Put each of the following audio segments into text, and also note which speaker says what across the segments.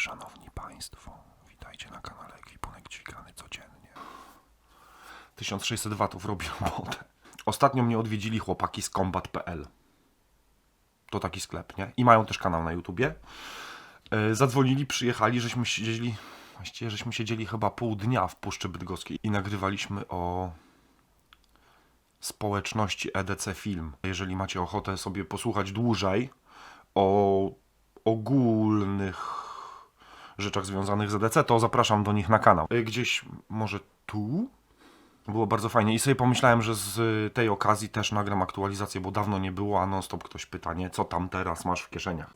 Speaker 1: szanowni państwo. Witajcie na kanale Ekwipunek Dźwigany codziennie. 1600 watów robi robotę. Ostatnio mnie odwiedzili chłopaki z combat.pl. To taki sklep, nie? I mają też kanał na YouTubie. E, Zadzwonili, przyjechali, żeśmy siedzieli, właściwie żeśmy siedzieli chyba pół dnia w Puszczy Bydgoskiej i nagrywaliśmy o społeczności EDC Film. Jeżeli macie ochotę sobie posłuchać dłużej o ogólnych rzeczach związanych z EDC, to zapraszam do nich na kanał. Y, Gdzieś może tu? Było bardzo fajnie i sobie pomyślałem, że z tej okazji też nagram aktualizację, bo dawno nie było, a non stop ktoś pyta, nie, co tam teraz masz w kieszeniach.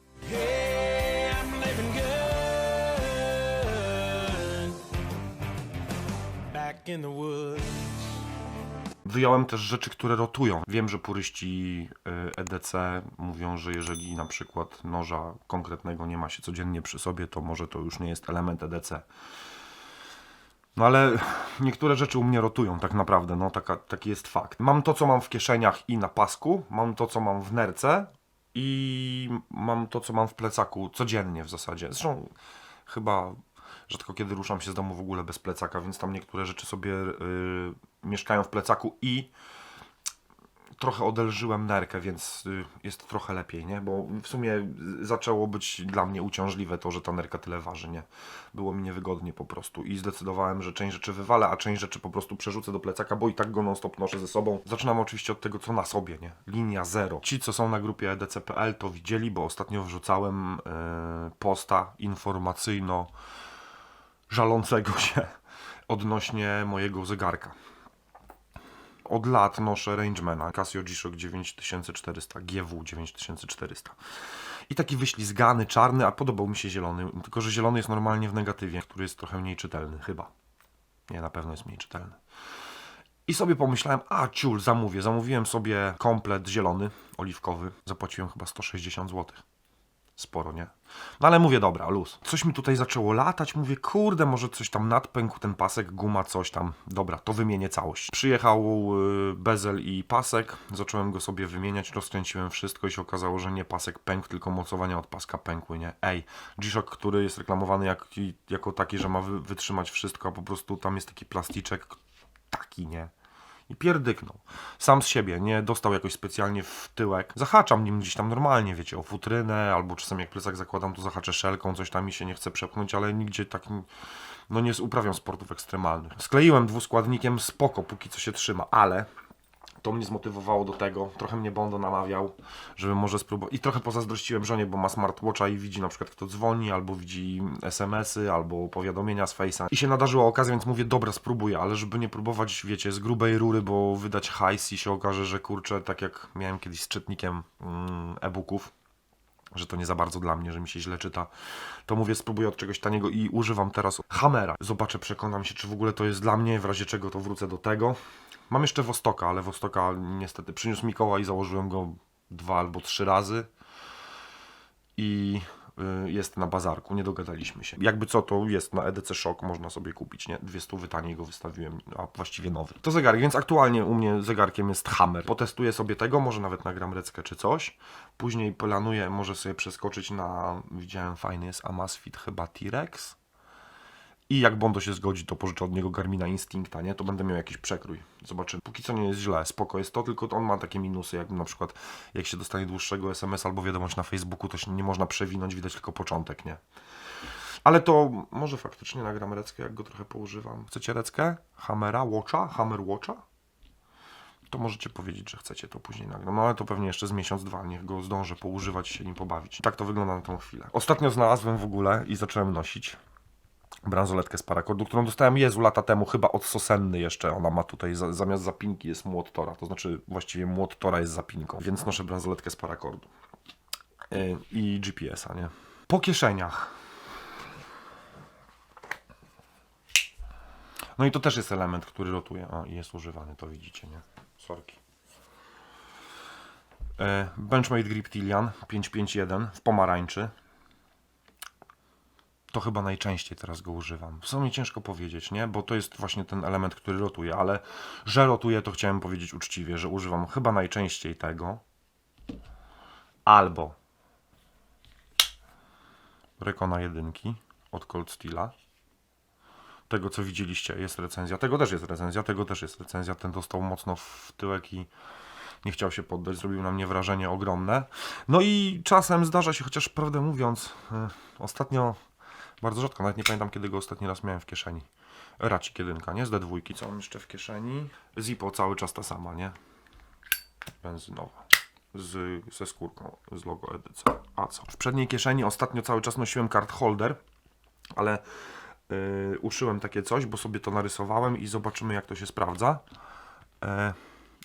Speaker 1: Wyjąłem też rzeczy, które rotują. Wiem, że puryści y, EDC mówią, że jeżeli na przykład noża konkretnego nie ma się codziennie przy sobie, to może to już nie jest element EDC. No ale niektóre rzeczy u mnie rotują tak naprawdę, no taka, taki jest fakt. Mam to, co mam w kieszeniach i na pasku, mam to, co mam w nerce i mam to, co mam w plecaku codziennie w zasadzie. Zresztą chyba rzadko kiedy ruszam się z domu w ogóle bez plecaka, więc tam niektóre rzeczy sobie y, mieszkają w plecaku i trochę odelżyłem nerkę, więc y, jest trochę lepiej, nie? Bo w sumie zaczęło być dla mnie uciążliwe to, że ta nerka tyle waży, nie? Było mi niewygodnie po prostu i zdecydowałem, że część rzeczy wywalę, a część rzeczy po prostu przerzucę do plecaka, bo i tak go non stop noszę ze sobą. Zaczynam oczywiście od tego, co na sobie, nie? Linia zero. Ci, co są na grupie EDC.pl to widzieli, bo ostatnio wrzucałem y, posta informacyjno żalącego się odnośnie mojego zegarka. Od lat noszę Rangemana Casio G-Shock 9400, GW 9400. I taki wyślizgany, czarny, a podobał mi się zielony. Tylko, że zielony jest normalnie w negatywie, który jest trochę mniej czytelny, chyba. Nie, na pewno jest mniej czytelny. I sobie pomyślałem, a ciul, zamówię. Zamówiłem sobie komplet zielony, oliwkowy. Zapłaciłem chyba 160 zł. Sporo, nie? No ale mówię, dobra, luz. Coś mi tutaj zaczęło latać, mówię, kurde, może coś tam nadpękł, ten pasek, guma, coś tam. Dobra, to wymienię całość. Przyjechał y, bezel i pasek, zacząłem go sobie wymieniać, rozkręciłem wszystko i się okazało, że nie pasek pękł, tylko mocowania od paska pękły, nie? Ej, G-Shock, który jest reklamowany jak, jako taki, że ma wy, wytrzymać wszystko, a po prostu tam jest taki plasticzek, taki, nie? I pierdyknął. Sam z siebie, nie dostał jakoś specjalnie w tyłek. Zahaczam nim gdzieś tam normalnie, wiecie, o futrynę, albo czasem jak plecak zakładam, to zahaczę szelką, coś tam mi się nie chce przepchnąć, ale nigdzie takim, no nie uprawiam sportów ekstremalnych. Skleiłem dwuskładnikiem, spoko, póki co się trzyma, ale to mnie zmotywowało do tego, trochę mnie Bondo namawiał, żeby może spróbować. I trochę pozazdrościłem żonie, bo ma smartwatcha i widzi na przykład kto dzwoni, albo widzi SMS-y, albo powiadomienia z Face'a. I się nadarzyła okazja, więc mówię, dobra, spróbuję, ale żeby nie próbować, wiecie, z grubej rury, bo wydać hajs i się okaże, że kurczę, tak jak miałem kiedyś z czytnikiem mm, e-booków, że to nie za bardzo dla mnie, że mi się źle czyta, to mówię, spróbuję od czegoś taniego i używam teraz Hammera. Zobaczę, przekonam się, czy w ogóle to jest dla mnie, w razie czego to wrócę do tego. Mam jeszcze Wostoka, ale Wostoka niestety przyniósł Mikołaj i założyłem go dwa albo trzy razy i y, jest na bazarku, nie dogadaliśmy się. Jakby co, to jest na EDC Shock, można sobie kupić, nie? Dwie stówy go wystawiłem, a właściwie nowy. To zegarek, więc aktualnie u mnie zegarkiem jest Hammer. Potestuję sobie tego, może nawet nagram reckę czy coś. Później planuję, może sobie przeskoczyć na, widziałem fajny jest Amazfit chyba T-Rex. I jak Bondo się zgodzi, to pożyczę od niego Garmina Instincta, nie? To będę miał jakiś przekrój. Zobaczymy. Póki co nie jest źle, spoko jest to, tylko on ma takie minusy, jak na przykład jak się dostanie dłuższego SMS albo wiadomość na Facebooku, to się nie można przewinąć, widać tylko początek, nie? Ale to może faktycznie nagram reckę, jak go trochę poużywam. Chcecie reckę? Hammera? Watcha? Hammer Watcha? To możecie powiedzieć, że chcecie, to później nagram. No ale to pewnie jeszcze z miesiąc, dwa, niech go zdążę poużywać i się nim pobawić. Tak to wygląda na tą chwilę. Ostatnio znalazłem w ogóle i zacząłem nosić bransoletkę z parakordu, którą dostałem Jezu lata temu, chyba od Sosenny jeszcze. Ona ma tutaj za, zamiast zapinki jest młot Tora, to znaczy właściwie młot Tora jest zapinką, więc noszę bransoletkę z parakordu. Yy, I GPS-a, nie? Po kieszeniach. No i to też jest element, który rotuje. O, i jest używany, to widzicie, nie? Sorki. Yy, Benchmade Grip Tillian 551 w pomarańczy. To chyba najczęściej teraz go używam. W sumie ciężko powiedzieć, nie? Bo to jest właśnie ten element, który rotuje, ale że rotuje, to chciałem powiedzieć uczciwie, że używam chyba najczęściej tego. Albo Rekona jedynki. od Cold Steela. Tego, co widzieliście, jest recenzja. Tego też jest recenzja, tego też jest recenzja. Ten dostał mocno w tyłek i nie chciał się poddać. Zrobił na mnie wrażenie ogromne. No i czasem zdarza się, chociaż prawdę mówiąc, e, ostatnio, bardzo rzadko, nawet nie pamiętam, kiedy go ostatni raz miałem w kieszeni. Racik jedynka, nie? Z D2. Co mam jeszcze w kieszeni? Zippo cały czas ta sama, nie? Benzynowa. Z, ze skórką, z logo EDC. A co? W przedniej kieszeni ostatnio cały czas nosiłem card holder, ale yy, uszyłem takie coś, bo sobie to narysowałem i zobaczymy jak to się sprawdza. E,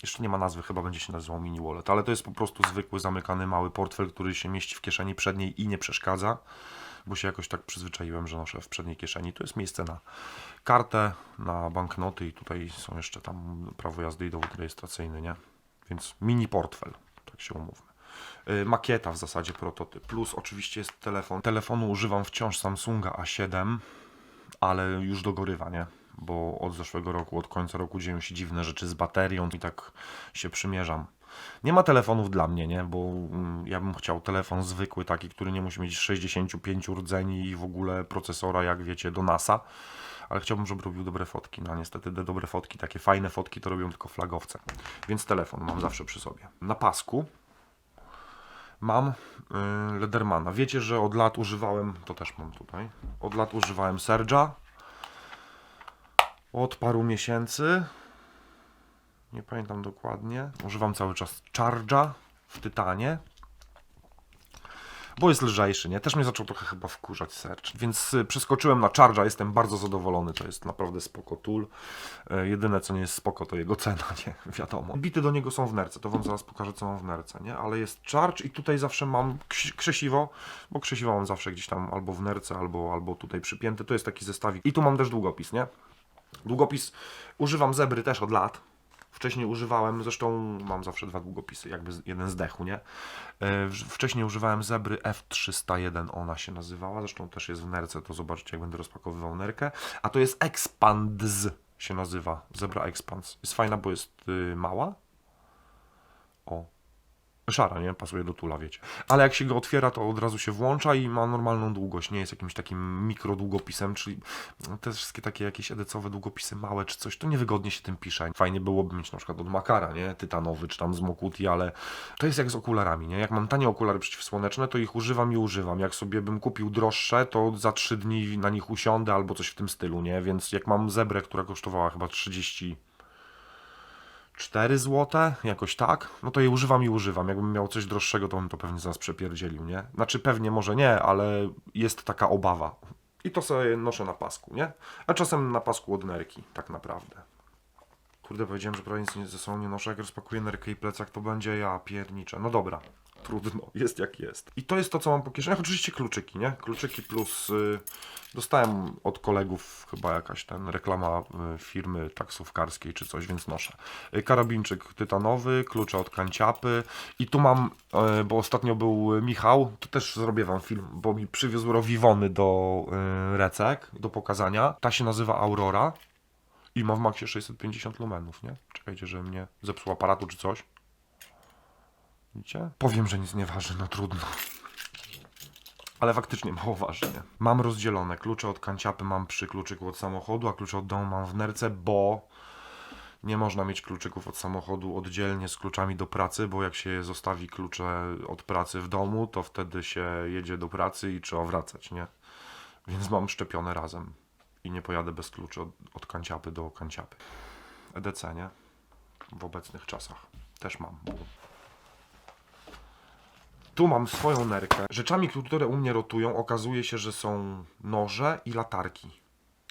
Speaker 1: jeszcze nie ma nazwy, chyba będzie się nazywał mini wallet, ale to jest po prostu zwykły zamykany mały portfel, który się mieści w kieszeni przedniej i nie przeszkadza, bo się jakoś tak przyzwyczaiłem, że noszę w przedniej kieszeni. Tu jest miejsce na kartę, na banknoty i tutaj są jeszcze tam prawo jazdy i dowód rejestracyjny, nie? Więc mini portfel, tak się umówmy. Y, Makieta w zasadzie prototyp. Plus oczywiście jest telefon. Telefonu używam wciąż Samsunga A7, ale już dogorywa, nie? Bo od zeszłego roku, od końca roku dzieją się dziwne rzeczy z baterią i tak się przymierzam. Nie ma telefonów dla mnie, nie? Bo mm, ja bym chciał telefon zwykły, taki, który nie musi mieć 65 rdzeni i w ogóle procesora, jak wiecie, do NASA. Ale chciałbym, żeby robił dobre fotki. No niestety te dobre fotki, takie fajne fotki, to robią tylko flagowce. Więc telefon mam zawsze przy sobie. Na pasku mam y, Ledermana. Wiecie, że od lat używałem, to też mam tutaj, od lat używałem Serge'a. Od paru miesięcy, nie pamiętam dokładnie, używam cały czas Charge'a w Tytanie. Bo jest lżejszy, nie? Też mnie zaczął trochę chyba wkurzać Serge. Więc y, przeskoczyłem na Charge'a, jestem bardzo zadowolony. To jest naprawdę spoko tool. E, Jedyne co nie jest spoko to jego cena, nie? Wiadomo. Bity do niego są w nerce, to wam zaraz pokażę co mam w nerce, nie? Ale jest Charge i tutaj zawsze mam krzesiwo, bo krzesiwo mam zawsze gdzieś tam albo w nerce, albo, albo tutaj przypięte. To jest taki zestawik. I tu mam też długopis, nie? Długopis używam zebry też od lat. Wcześniej używałem, zresztą mam zawsze dwa długopisy, jakby jeden zdechł, nie? E, Wcześniej używałem zebry F301, ona się nazywała, zresztą też jest w nerce, to zobaczycie jak będę rozpakowywał nerkę. A to jest Expands się nazywa, zebra Expands. Jest fajna, bo jest y, mała. O, szara, nie? Pasuje do tula, wiecie. Ale jak się go otwiera, to od razu się włącza i ma normalną długość. Nie jest jakimś takim mikrodługopisem, czyli te wszystkie takie jakieś edycowe długopisy małe czy coś, to niewygodnie się tym pisze. Fajnie byłoby mieć na przykład od Makara, nie? Tytanowy czy tam z Mokuti, ale to jest jak z okularami, nie? Jak mam tanie okulary przeciwsłoneczne, to ich używam i używam. Jak sobie bym kupił droższe, to za 3 dni na nich usiądę albo coś w tym stylu, nie? Więc jak mam zebrę, która kosztowała chyba 30 4 zł, jakoś tak, no to je używam i używam. Jakbym miał coś droższego, to bym to pewnie zaraz przepierdzielił, nie? Znaczy pewnie może nie, ale jest taka obawa. I to sobie noszę na pasku, nie? A czasem na pasku od nerki, tak naprawdę. Kurde, powiedziałem, że prawie nic ze sobą nie noszę. Jak rozpakuję nerkę i plecak, to będzie ja pierniczę. No dobra, trudno, jest jak jest. I to jest to, co mam po kieszeniach. Oczywiście kluczyki, nie? Kluczyki plus... Y, dostałem od kolegów chyba jakaś ten reklama y, firmy taksówkarskiej czy coś, więc noszę. Y, karabinczyk tytanowy, klucze od kanciapy i tu mam, y, bo ostatnio był y, Michał, to też zrobię wam film, bo mi przywiózł rowiwony do recek, do pokazania. Ta się nazywa Aurora. I ma w maksie 650 lumenów, nie? Czekajcie, że mnie zepsuł aparatu czy coś. Widzicie? Powiem, że nic nie waży, no trudno. Ale faktycznie mało waży, nie? Mam rozdzielone. Klucze od kanciapy mam przy kluczyku od samochodu, a klucze od domu mam w nerce, bo nie można mieć kluczyków od samochodu oddzielnie z kluczami do pracy, bo jak się zostawi klucze od pracy w domu, to wtedy się jedzie do pracy i trzeba wracać, nie? Więc mam szczepione razem i nie pojadę bez kluczy od, od kanciapy do kanciapy. EDC, nie? W obecnych czasach. Też mam. Tu mam swoją nerkę. Rzeczami, które u mnie rotują, okazuje się, że są noże i latarki.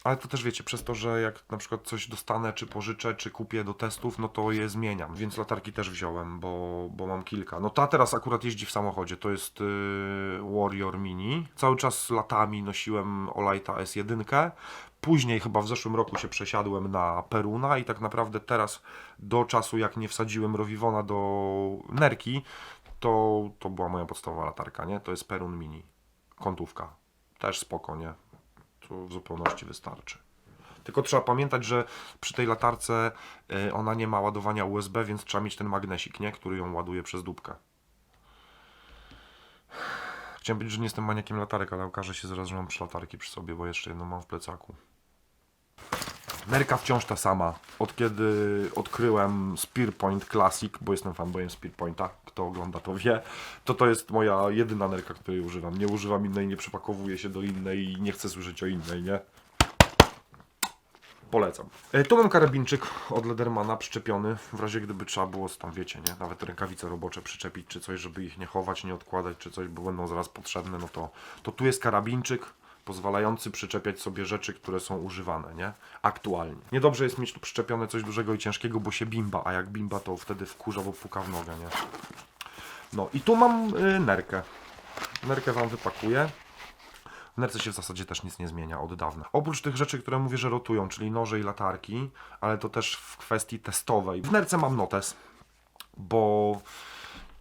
Speaker 1: Ale to też wiecie, przez to, że jak na przykład coś dostanę, czy pożyczę, czy kupię do testów, no to je zmieniam. Więc latarki też wziąłem, bo, bo mam kilka. No ta teraz akurat jeździ w samochodzie, to jest yy, Warrior Mini. Cały czas latami nosiłem Olighta S1. Później chyba w zeszłym roku się przesiadłem na Peruna i tak naprawdę teraz do czasu jak nie wsadziłem Rowivona do nerki, to, to była moja podstawowa latarka, nie? To jest Perun Mini. Kątówka. Też spoko, nie? To w zupełności wystarczy. Tylko trzeba pamiętać, że przy tej latarce y, ona nie ma ładowania USB, więc trzeba mieć ten magnesik, nie? Który ją ładuje przez dupkę. Chciałem powiedzieć, że nie jestem maniakiem latarek, ale okaże się zaraz, że mam trzy latarki przy sobie, bo jeszcze jedną mam w plecaku. Nerka wciąż ta sama. Od kiedy odkryłem Spearpoint Classic, bo jestem fanboyem Spearpointa, kto ogląda to wie, to to jest moja jedyna nerka, której używam. Nie używam innej, nie przepakowuję się do innej i nie chcę słyszeć o innej, nie? Polecam. E, tu mam karabinczyk od Ledermana przyczepiony, w razie gdyby trzeba było, tam wiecie, nie? Nawet rękawice robocze przyczepić czy coś, żeby ich nie chować, nie odkładać czy coś, bo będą zaraz potrzebne, no to, to tu jest karabinczyk pozwalający przyczepiać sobie rzeczy, które są używane, nie? Aktualnie. Niedobrze jest mieć tu przyczepione coś dużego i ciężkiego, bo się bimba, a jak bimba to wtedy wkurza, bo puka w nogę, nie? No i tu mam y, nerkę. Nerkę wam wypakuję. W nerce się w zasadzie też nic nie zmienia od dawna. Oprócz tych rzeczy, które mówię, że rotują, czyli noże i latarki, ale to też w kwestii testowej. W nerce mam notes, bo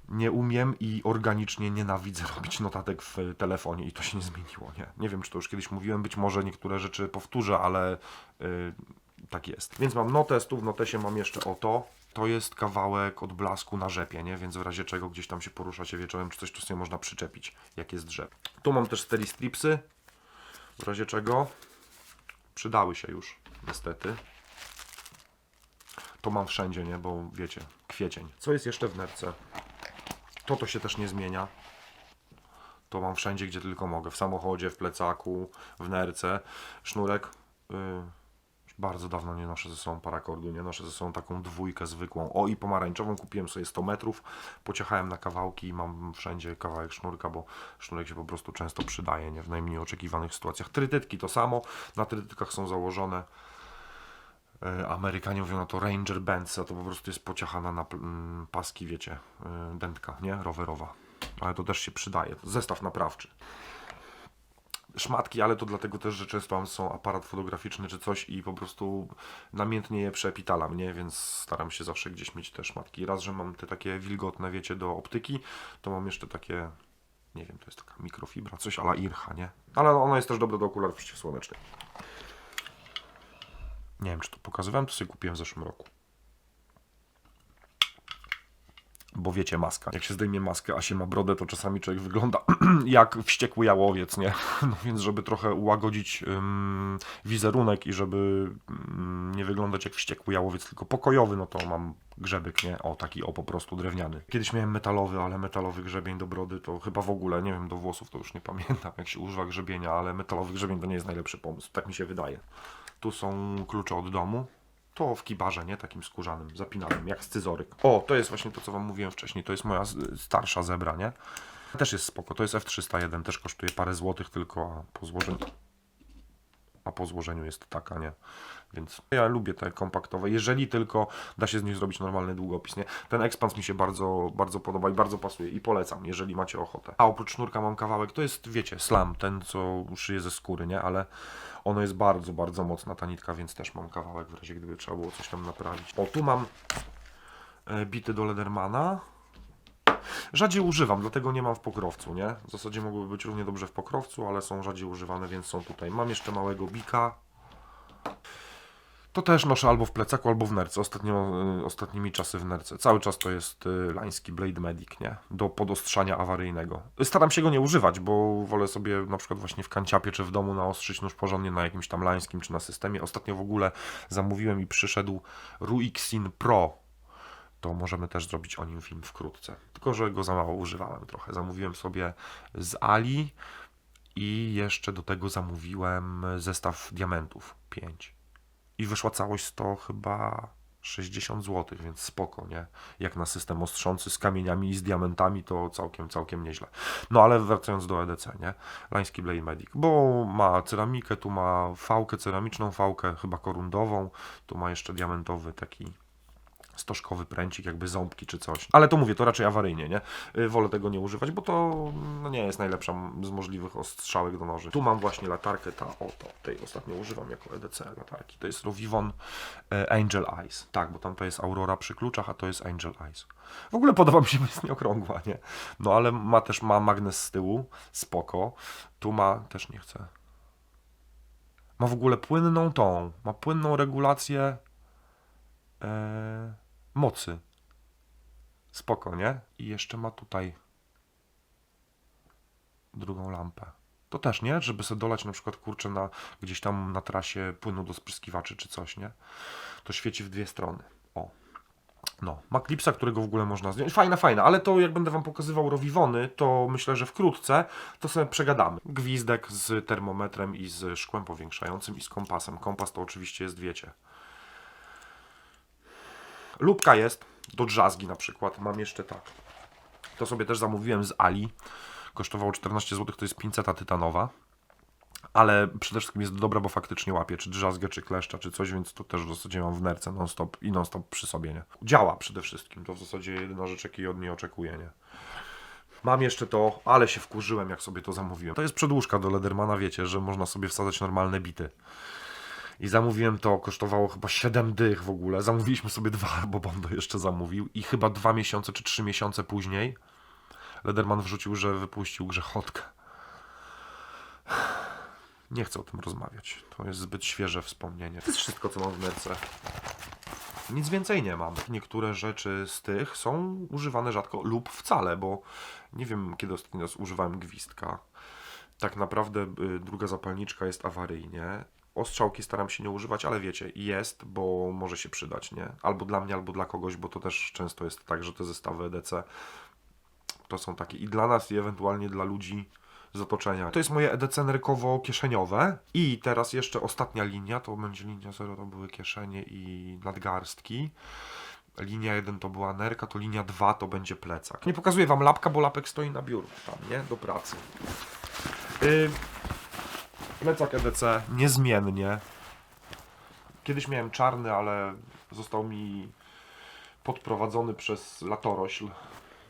Speaker 1: nie umiem i organicznie nienawidzę robić notatek w telefonie i to się nie zmieniło, nie? Nie wiem, czy to już kiedyś mówiłem, być może niektóre rzeczy powtórzę, ale yy, tak jest. Więc mam notes, tu w notesie mam jeszcze o to. To jest kawałek od blasku na rzepie, nie? Więc w razie czego gdzieś tam się poruszacie wieczorem, czy coś tu sobie można przyczepić, jak jest rzep. Tu mam też steli stripsy, w razie czego przydały się już, niestety. To mam wszędzie, nie? Bo wiecie, kwiecień. Co jest jeszcze w nerce? To to się też nie zmienia. To mam wszędzie, gdzie tylko mogę. W samochodzie, w plecaku, w nerce. Sznurek. Yy, bardzo dawno nie noszę ze sobą parakordu. Nie noszę ze sobą taką dwójkę zwykłą. O i pomarańczową. Kupiłem sobie 100 metrów. Pociechałem na kawałki i mam wszędzie kawałek sznurka, bo sznurek się po prostu często przydaje. Nie w najmniej oczekiwanych sytuacjach. Trytytki to samo. Na trytytkach są założone Amerykanie mówią na to Ranger Bands, a to po prostu jest pociachana na mm, paski, wiecie, y, dętka, nie? Rowerowa. Ale to też się przydaje. Zestaw naprawczy. Szmatki, ale to dlatego też, że często mam są aparat fotograficzny czy coś i po prostu namiętnie je przepitalam, nie? Więc staram się zawsze gdzieś mieć te szmatki. Raz, że mam te takie wilgotne, wiecie, do optyki, to mam jeszcze takie, nie wiem, to jest taka mikrofibra, coś ala Ircha, nie? Ale ona jest też dobra do okularów przeciwsłonecznych. Nie wiem, czy to pokazywałem, to sobie kupiłem w zeszłym roku. Bo wiecie, maska. Jak się zdejmie maskę, a się ma brodę, to czasami człowiek wygląda jak wściekły jałowiec, nie? No więc, żeby trochę ułagodzić ym, wizerunek i żeby ym, nie wyglądać jak wściekły jałowiec, tylko pokojowy, no to mam grzebyk, nie? O, taki o, po prostu drewniany. Kiedyś miałem metalowy, ale metalowy grzebień do brody to chyba w ogóle, nie wiem, do włosów to już nie pamiętam, jak się używa grzebienia, ale metalowy grzebień to nie jest najlepszy pomysł, tak mi się wydaje. Tu są klucze od domu. To w kibarze, nie? Takim skórzanym, zapinanym, jak scyzoryk. O, to jest właśnie to, co Wam mówiłem wcześniej. To jest moja starsza zebra, nie? Też jest spoko. To jest F301, też kosztuje parę złotych tylko, po złożeniu... A po złożeniu jest taka, nie? Więc ja lubię te kompaktowe, jeżeli tylko da się z nich zrobić normalny długopis, nie? Ten Expans mi się bardzo, bardzo podoba i bardzo pasuje i polecam, jeżeli macie ochotę. A oprócz sznurka mam kawałek, to jest, wiecie, slam, ten co szyję ze skóry, nie? Ale ono jest bardzo, bardzo mocna ta nitka, więc też mam kawałek w razie gdyby trzeba było coś tam naprawić. O, tu mam e, bity do Ledermana. Rzadziej używam, dlatego nie mam w pokrowcu, nie? W zasadzie mogłyby być równie dobrze w pokrowcu, ale są rzadziej używane, więc są tutaj. Mam jeszcze małego bika. To też noszę albo w plecaku, albo w nerce. Ostatnio, y, ostatnimi czasy w nerce. Cały czas to jest y, lański Blade Medic, nie? Do podostrzania awaryjnego. Staram się go nie używać, bo wolę sobie na przykład właśnie w kanciapie czy w domu naostrzyć nóż porządnie na jakimś tam lańskim czy na systemie. Ostatnio w ogóle zamówiłem i przyszedł Ruixin Pro. To możemy też zrobić o nim film wkrótce. Tylko, że go za mało używałem trochę. Zamówiłem sobie z Ali i jeszcze do tego zamówiłem zestaw diamentów 5 i wyszła całość to chyba 60 zł, więc spoko, nie? Jak na system ostrzący z kamieniami i z diamentami, to całkiem, całkiem nieźle. No ale wracając do EDC, nie? Lański Blade Medic, bo ma ceramikę, tu ma fałkę ceramiczną, fałkę chyba korundową, tu ma jeszcze diamentowy taki stożkowy pręcik, jakby ząbki czy coś. Ale to mówię, to raczej awaryjnie, nie? Y, Wolę tego nie używać, bo to no, nie jest najlepsza z możliwych ostrzałek do noży. Tu mam właśnie latarkę, ta oto, tej ostatnio używam jako EDC latarki. To jest Rovivon e, Angel Eyes. Tak, bo tam to jest Aurora przy kluczach, a to jest Angel Eyes. W ogóle podoba mi się, bo jest nieokrągła, nie? No ale ma też, ma magnes z tyłu, spoko. Tu ma, też nie chcę. Ma w ogóle płynną tą, ma płynną regulację e, mocy. Spoko, nie? I jeszcze ma tutaj drugą lampę. To też, nie? Żeby sobie dolać na przykład, kurczę, na, gdzieś tam na trasie płynu do spryskiwaczy czy coś, nie? To świeci w dwie strony. O. No, ma klipsa, którego w ogóle można zdjąć. Fajna, fajna, ale to jak będę wam pokazywał rowiwony, to myślę, że wkrótce to sobie przegadamy. Gwizdek z termometrem i z szkłem powiększającym i z kompasem. Kompas to oczywiście jest, wiecie. Lubka jest, do drzazgi na przykład. Mam jeszcze tak. To sobie też zamówiłem z Ali. Kosztowało 14 zł, to jest pinceta tytanowa. Ale przede wszystkim jest dobra, bo faktycznie łapie, czy drzazgę, czy kleszcza, czy coś, więc to też w zasadzie mam w nerce non-stop i non-stop przy sobie, nie? Działa przede wszystkim, to w zasadzie jedyna rzecz, jakiej od niej oczekuję, nie? Mam jeszcze to, ale się wkurzyłem, jak sobie to zamówiłem. To jest przedłużka do Ledermana, wiecie, że można sobie wsadzać normalne bity. I zamówiłem to, kosztowało chyba 7 dych w ogóle. Zamówiliśmy sobie dwa, bo Bondo jeszcze zamówił. I chyba dwa miesiące czy trzy miesiące później Lederman wrzucił, że wypuścił grzechotkę. Nie chcę o tym rozmawiać. To jest zbyt świeże wspomnienie. To jest wszystko, co mam w nerce. Nic więcej nie mam. Niektóre rzeczy z tych są używane rzadko lub wcale, bo nie wiem, kiedy ostatni raz używałem gwizdka. Tak naprawdę y, druga zapalniczka jest awaryjnie. Ostrzałki staram się nie używać, ale wiecie, jest, bo może się przydać, nie? Albo dla mnie, albo dla kogoś, bo to też często jest tak, że te zestawy EDC to są takie i dla nas, i ewentualnie dla ludzi z otoczenia. To jest moje EDC nerkowo-kieszeniowe. I teraz jeszcze ostatnia linia, to będzie linia 0, to były kieszenie i nadgarstki. Linia 1 to była nerka, to linia 2 to będzie plecak. Nie pokazuję wam lapka, bo lapek stoi na biurku tam, nie? Do pracy. Yy, plecak EDC niezmiennie. Kiedyś miałem czarny, ale został mi podprowadzony przez latorośl,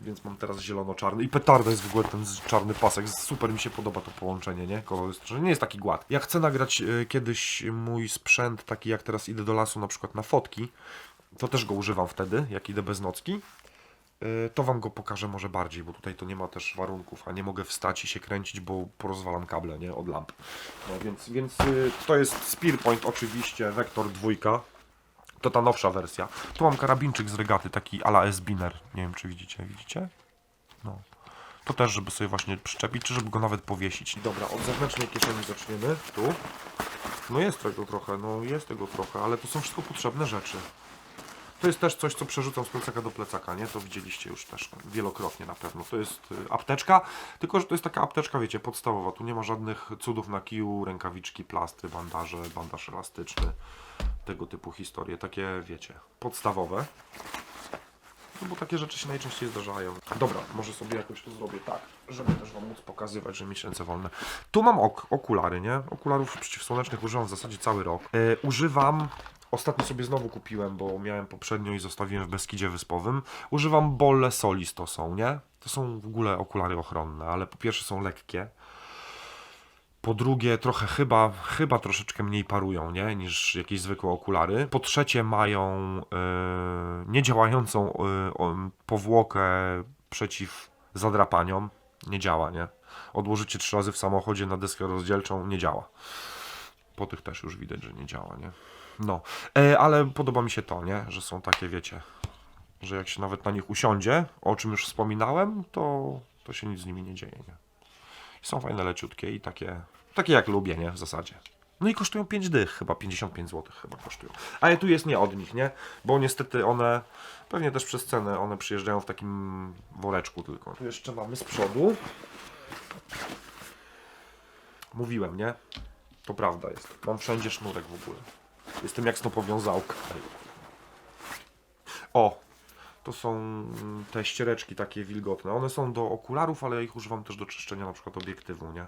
Speaker 1: więc mam teraz zielono-czarny. I petarda jest w ogóle ten czarny pasek. Super mi się podoba to połączenie, nie? Kolorystyczne. Nie jest taki gładki. Jak chcę nagrać e, kiedyś mój sprzęt, taki jak teraz idę do lasu na przykład na fotki, to też go używam wtedy, jak idę bez nocki. E, To wam go pokażę może bardziej, bo tutaj to nie ma też warunków, a nie mogę wstać i się kręcić, bo porozwalam kable, nie? Od lamp. No więc, więc y, to jest Spearpoint oczywiście, Vector 2. To ta nowsza wersja. Tu mam karabinczyk z regaty, taki ala S-Biner. Nie wiem, czy widzicie. Widzicie? No. To też, żeby sobie właśnie przyczepić, czy żeby go nawet powiesić. Dobra, od zewnętrznej kieszeni zaczniemy. Tu. No jest tego trochę, no jest tego trochę, ale to są wszystko potrzebne rzeczy. To jest też coś, co przerzucam z plecaka do plecaka, nie? To widzieliście już też wielokrotnie na pewno. To jest y, apteczka, tylko że to jest taka apteczka, wiecie, podstawowa. Tu nie ma żadnych cudów na kiju, rękawiczki, plastry, bandaże, bandaż elastyczny, tego typu historie. Takie, wiecie, podstawowe. No bo takie rzeczy się najczęściej zdarzają. Dobra, może sobie jakoś to zrobię tak, żeby też Wam móc pokazywać, że mieć ręce wolne. Tu mam ok okulary, nie? Okularów przeciwsłonecznych używam w zasadzie cały rok. E, używam, ostatnio sobie znowu kupiłem, bo miałem poprzednio i zostawiłem w Beskidzie Wyspowym. Używam Bolle Solis to są, nie? To są w ogóle okulary ochronne, ale po pierwsze są lekkie. Po drugie, trochę chyba, chyba troszeczkę mniej parują, nie? Niż jakieś zwykłe okulary. Po trzecie, mają yy, niedziałającą yy, powłokę przeciw zadrapaniom. Nie działa, nie? Odłożycie trzy razy w samochodzie na deskę rozdzielczą, nie działa. Po tych też już widać, że nie działa, nie? No, e, ale podoba mi się to, nie? Że są takie, wiecie, że jak się nawet na nich usiądzie, o czym już wspominałem, to, to się nic z nimi nie dzieje, nie? Są fajne, leciutkie i takie, takie jak lubię, nie? W zasadzie. No i kosztują 5 dych, chyba 55 zł chyba kosztują. Ale tu jest nie od nich, nie? Bo niestety one, pewnie też przez cenę, one przyjeżdżają w takim woreczku tylko. Tu jeszcze mamy z przodu. Mówiłem, nie? To prawda jest. Mam wszędzie sznurek w ogóle. Jestem jak snopowiązałka. O! To są te ściereczki takie wilgotne. One są do okularów, ale ja ich używam też do czyszczenia na przykład obiektywu, nie?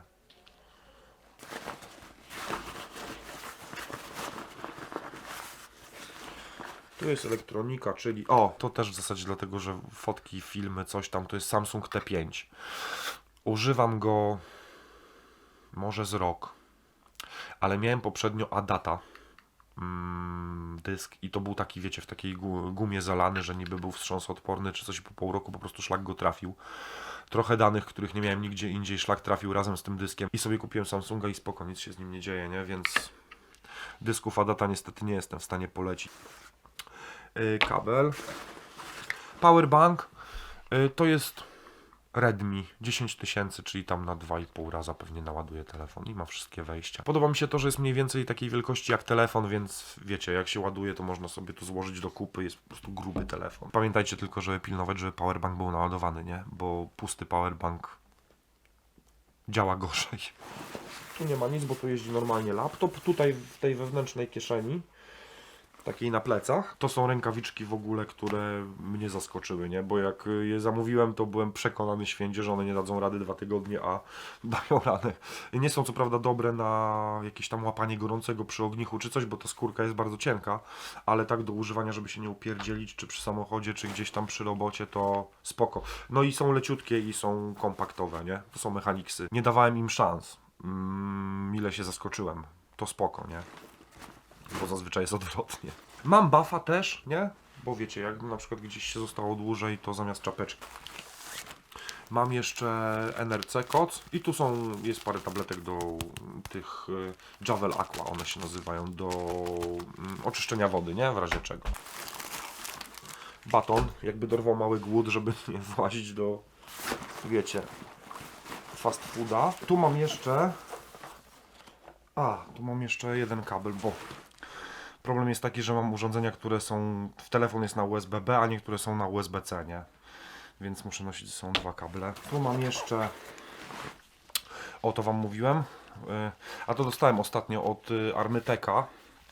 Speaker 1: Tu jest elektronika, czyli... O, to też w zasadzie dlatego, że fotki, filmy, coś tam, to jest Samsung T5. Używam go może z rok, ale miałem poprzednio Adata dysk i to był taki, wiecie, w takiej gu- gumie zalany, że niby był wstrząsodporny czy coś po pół roku po prostu szlak go trafił. Trochę danych, których nie miałem nigdzie indziej, szlak trafił razem z tym dyskiem i sobie kupiłem Samsunga i spoko, nic się z nim nie dzieje, nie? Więc dysków Adata niestety nie jestem w stanie polecić. Yy, kabel. Powerbank. Yy, to jest Redmi 10 tysięcy, czyli tam na 2,5 raza pewnie naładuje telefon i ma wszystkie wejścia. Podoba mi się to, że jest mniej więcej takiej wielkości jak telefon, więc wiecie, jak się ładuje, to można sobie to złożyć do kupy, jest po prostu gruby telefon. Pamiętajcie tylko, żeby pilnować, żeby powerbank był naładowany, nie? Bo pusty powerbank działa gorzej. Tu nie ma nic, bo tu jeździ normalnie laptop. Tutaj w tej wewnętrznej kieszeni, takiej na plecach, to są rękawiczki w ogóle, które mnie zaskoczyły, nie? Bo jak je zamówiłem, to byłem przekonany święcie, że one nie dadzą rady dwa tygodnie, a dają radę. Nie są co prawda dobre na jakieś tam łapanie gorącego przy ognichu czy coś, bo ta skórka jest bardzo cienka, ale tak do używania, żeby się nie upierdzielić, czy przy samochodzie, czy gdzieś tam przy robocie, to spoko. No i są leciutkie i są kompaktowe, nie? To są mechaniksy. Nie dawałem im szans. Mm, się zaskoczyłem. To spoko, nie? Bo zazwyczaj jest odwrotnie. Mam buffa też, nie? Bo wiecie, jak na przykład gdzieś się zostało dłużej, to zamiast czapeczki. Mam jeszcze NRC koc i tu są, jest parę tabletek do tych y, Javel Aqua, one się nazywają, do mm, oczyszczenia wody, nie? W razie czego. Baton, jakby dorwał mały głód, żeby nie włazić do, wiecie, fast fooda. Tu mam jeszcze, a, tu mam jeszcze jeden kabel, bo problem jest taki, że mam urządzenia, które są, w telefon jest na USB-B, a niektóre są na USB-C, nie? Więc muszę nosić, są dwa kable. Tu mam jeszcze, o to Wam mówiłem, y, a to dostałem ostatnio od y, Armyteka,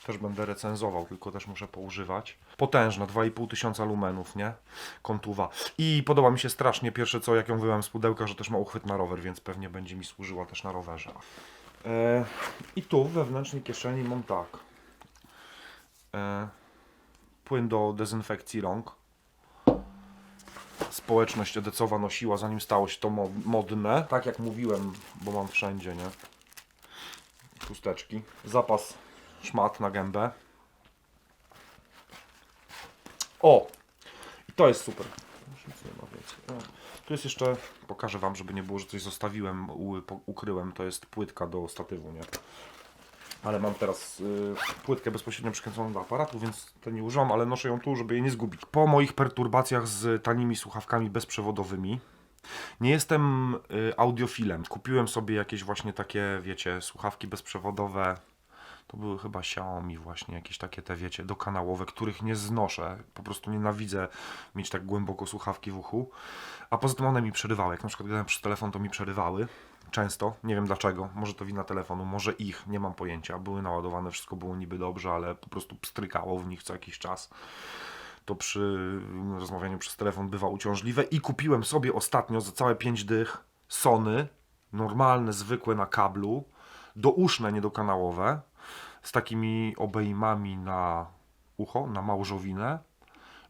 Speaker 1: też będę recenzował, tylko też muszę poużywać. Potężna, 2,5 tysiąca lumenów, nie? Kontuwa. I podoba mi się strasznie, pierwsze co, jak ją wyjąłem z pudełka, że też ma uchwyt na rower, więc pewnie będzie mi służyła też na rowerze. E, I tu w wewnętrznej kieszeni mam tak. E, płyn do dezynfekcji rąk. Społeczność edecowa nosiła, zanim stało się to mo- modne. Tak jak mówiłem, bo mam wszędzie, nie? Chusteczki. Zapas szmat na gębę. O! I to jest super. Tu jest jeszcze, pokażę Wam, żeby nie było, że coś zostawiłem, ukryłem. To jest płytka do statywu, nie? Ale mam teraz y, płytkę bezpośrednio przykręconą do aparatu, więc to nie używam, ale noszę ją tu, żeby jej nie zgubić. Po moich perturbacjach z tanimi słuchawkami bezprzewodowymi, nie jestem y, audiofilem. Kupiłem sobie jakieś właśnie takie, wiecie, słuchawki bezprzewodowe. To były chyba Xiaomi właśnie, jakieś takie te, wiecie, dokanałowe, których nie znoszę. Po prostu nienawidzę mieć tak głęboko słuchawki w uchu. A poza tym one mi przerywały. Jak na przykład gadałem przez telefon, to mi przerywały. Często. Nie wiem dlaczego. Może to wina telefonu, może ich. Nie mam pojęcia. Były naładowane, wszystko było niby dobrze, ale po prostu pstrykało w nich co jakiś czas to przy rozmawianiu przez telefon bywa uciążliwe i kupiłem sobie ostatnio za całe 5 dych Sony, normalne, zwykłe na kablu, douszne, niedokanałowe, z takimi obejmami na ucho, na małżowinę,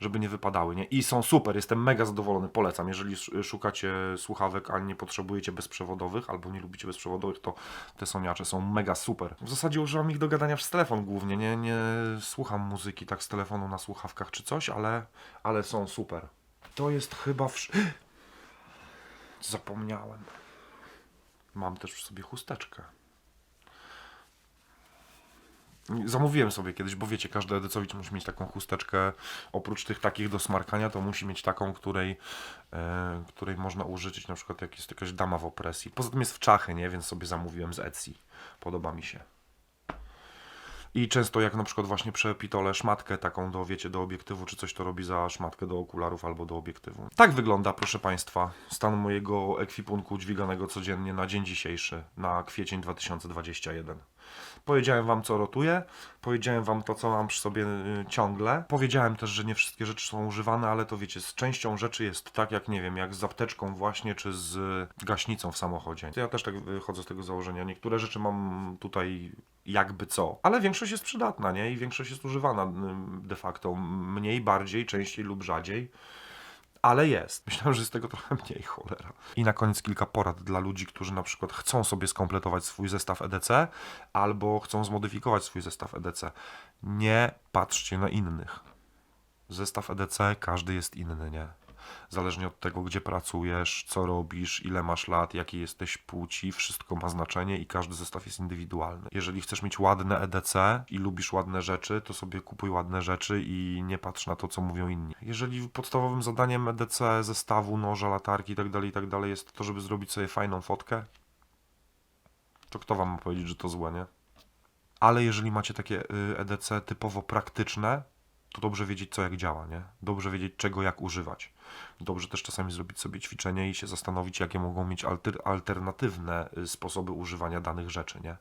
Speaker 1: żeby nie wypadały, nie? I są super, jestem mega zadowolony, polecam. Jeżeli sz- szukacie słuchawek, a nie potrzebujecie bezprzewodowych, albo nie lubicie bezprzewodowych, to te soniacze są mega super. W zasadzie używam ich do gadania przez telefon głównie, nie, nie słucham muzyki tak z telefonu na słuchawkach czy coś, ale, ale są super. To jest chyba wsz... Zapomniałem. Mam też przy sobie chusteczkę. Zamówiłem sobie kiedyś, bo wiecie, każdy edycowicz musi mieć taką chusteczkę. Oprócz tych takich do smarkania, to musi mieć taką, której, e, której można użyczyć, na przykład jak jest jakaś dama w opresji. Poza tym jest w czachy, nie? Więc sobie zamówiłem z Etsy. Podoba mi się. I często jak na przykład właśnie przepitolę szmatkę taką do, wiecie, do obiektywu czy coś, to robi za szmatkę do okularów albo do obiektywu. Tak wygląda, proszę Państwa, stan mojego ekwipunku dźwiganego codziennie na dzień dzisiejszy, na kwiecień 2021. Powiedziałem Wam, co rotuję, powiedziałem Wam to, co mam przy sobie y, ciągle. Powiedziałem też, że nie wszystkie rzeczy są używane, ale to wiecie, z częścią rzeczy jest tak, jak nie wiem, jak z apteczką właśnie, czy z gaśnicą w samochodzie. Ja też tak wychodzę z tego założenia. Niektóre rzeczy mam tutaj jakby co, ale większość jest przydatna, nie? I większość jest używana y, de facto. Mniej, bardziej, częściej lub rzadziej. Ale jest. Myślałem, że jest tego trochę mniej, cholera. I na koniec kilka porad dla ludzi, którzy na przykład chcą sobie skompletować swój zestaw EDC albo chcą zmodyfikować swój zestaw EDC. Nie patrzcie na innych. Zestaw EDC, każdy jest inny, nie? Zależnie od tego, gdzie pracujesz, co robisz, ile masz lat, jakiej jesteś płci, wszystko ma znaczenie i każdy zestaw jest indywidualny. Jeżeli chcesz mieć ładne EDC i lubisz ładne rzeczy, to sobie kupuj ładne rzeczy i nie patrz na to, co mówią inni. Jeżeli podstawowym zadaniem EDC, zestawu, noża, latarki itd., itd. jest to, żeby zrobić sobie fajną fotkę, to kto wam ma powiedzieć, że to złe, nie? Ale jeżeli macie takie y, EDC typowo praktyczne, to dobrze wiedzieć, co jak działa, nie? Dobrze wiedzieć, czego jak używać. Dobrze też czasami zrobić sobie ćwiczenie i się zastanowić, jakie mogą mieć alter, alternatywne y, sposoby używania danych rzeczy, nie?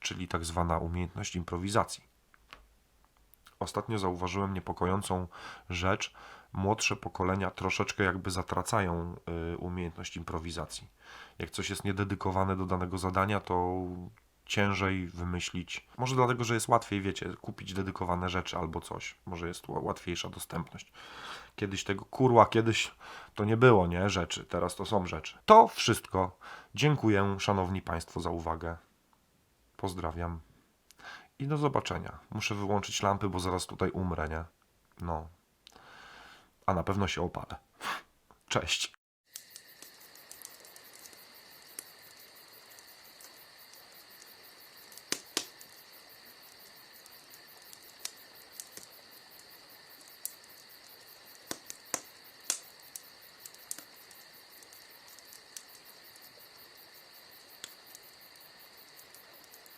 Speaker 1: Czyli tak zwana umiejętność improwizacji. Ostatnio zauważyłem niepokojącą rzecz. Młodsze pokolenia troszeczkę jakby zatracają y, umiejętność improwizacji. Jak coś jest niededykowane do danego zadania, to ciężej wymyślić. Może dlatego, że jest łatwiej, wiecie, kupić dedykowane rzeczy albo coś. Może jest ła- łatwiejsza dostępność. Kiedyś tego kurła, kiedyś to nie było, nie? Rzeczy. Teraz to są rzeczy. To wszystko. Dziękuję, szanowni Państwo, za uwagę. Pozdrawiam. I do zobaczenia. Muszę wyłączyć lampy, bo zaraz tutaj umrę, nie? No. A na pewno się opalę. Cześć.